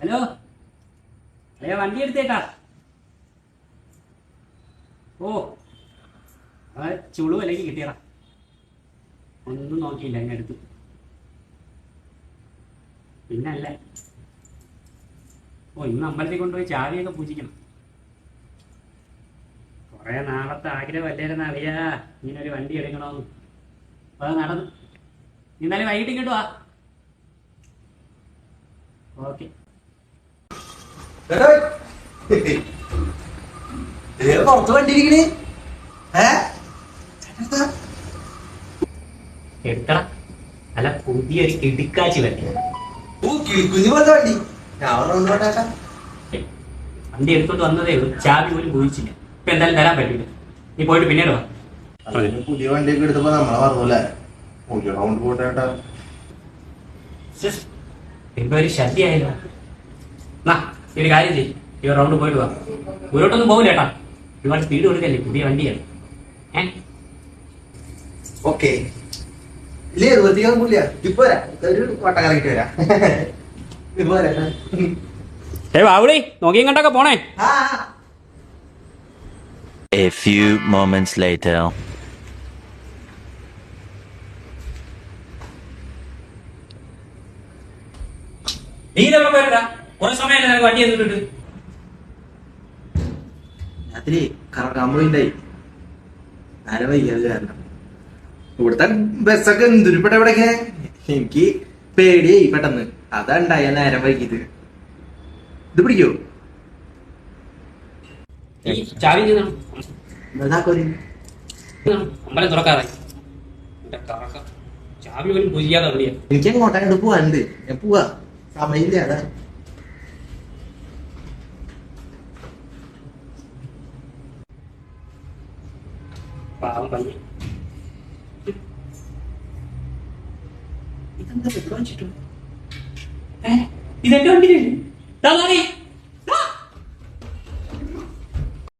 Hello? അല്ലേ വണ്ടി എടുത്തേട്ടാ ഓ ചുളു അല്ലെങ്കിൽ കിട്ടിയടാ ഒന്നും നോക്കിയില്ല ഞാൻ എടുത്തു. പിന്നല്ല. ഓ ഇന്ന് അമ്പലത്തിൽ കൊണ്ടുപോയി ചാവിയൊക്കെ പൂജിക്കണം. കുറെ നാളത്തെ ആഗ്രഹം ആഗ്രഹമല്ലായിരുന്നു അറിയാ ഇങ്ങനെ ഒരു വണ്ടി എടുക്കണമെന്ന് അപ്പൊ നടന്നു. ഇന്നലെ വൈകിട്ട് ഇങ്ങോട്ട് വാ. ഓക്കെ പുറത്ത് വണ്ടിയിരിക്കണേ അല്ല പുതിയൊരു കിടിക്കാച്ചി വണ്ടി വണ്ടി എടുത്തോണ്ട് വന്നതേ ഉള്ളൂ. ചാവി പോലും പൂജിച്ചില്ല ഇപ്പൊ എന്തായാലും തരാൻ പറ്റില്ല. നീ പോയിട്ട് പിന്നീട് പുതിയ വണ്ടിയൊക്കെ എടുത്തപ്പോ നമ്മളെ പറഞ്ഞല്ലേ പുതിയ റൗണ്ട് പോട്ടേട്ടാ. ഇപ്പൊ ഒരു ശല്യായല്ലോ നാ ഒരു കാര്യം ചെയ്യും. ഈ റൗണ്ട് പോയിട്ട് വാ. ദൂരോട്ടൊന്നും പോകില്ല ഏട്ടാ. ഒരുപാട് സ്പീഡ് കൊടുക്കല്ലേ പുതിയ വണ്ടിയാണ്. ഏ? ഓക്കെ. ഇല്ലേ വെറുതെ പുള്ളിയ. ഇപ്പൊ വരാം. ഒരു വട്ടം കറങ്ങിട്ട് വരാം. ഏ വാവിളി നോക്കിയും കണ്ടൊക്കെ പോണേ. ആ. A few moments later. നീ ഇതെവിടെ പോയടാ? കുറെ സമയം നിനക്ക് വണ്ടി എന്നിട്ടുണ്ട് രാത്രി കറക്കാൻ പോയിണ്ടായി നേരെ വൈകിയത് കാരണം. ഇവിടുത്തെ ബസ്സൊക്കെ എന്തുരുപ്പെട്ട ഇവിടെയൊക്കെ? എനിക്ക് പേടിയായി പെട്ടെന്ന്. അതാ ഉണ്ടായ നേരം വൈകിയത്. ഇത് പിടിക്കോ? ചാവി അമ്പലം തുറക്കാറായി. പോലും പൂജിക്കാതെ എനിക്ക് അങ്ങോട്ടങ്ങോട്ട് പോവാനുണ്ട്. ഞാൻ പോവാ. സമയമില്ല അതാ പാവം പയ്യൻ. ഇതെന്താ വെച്ചിട്ടു? ഏ ഇതെന്റെ വണ്ടിയിലല്ലേ?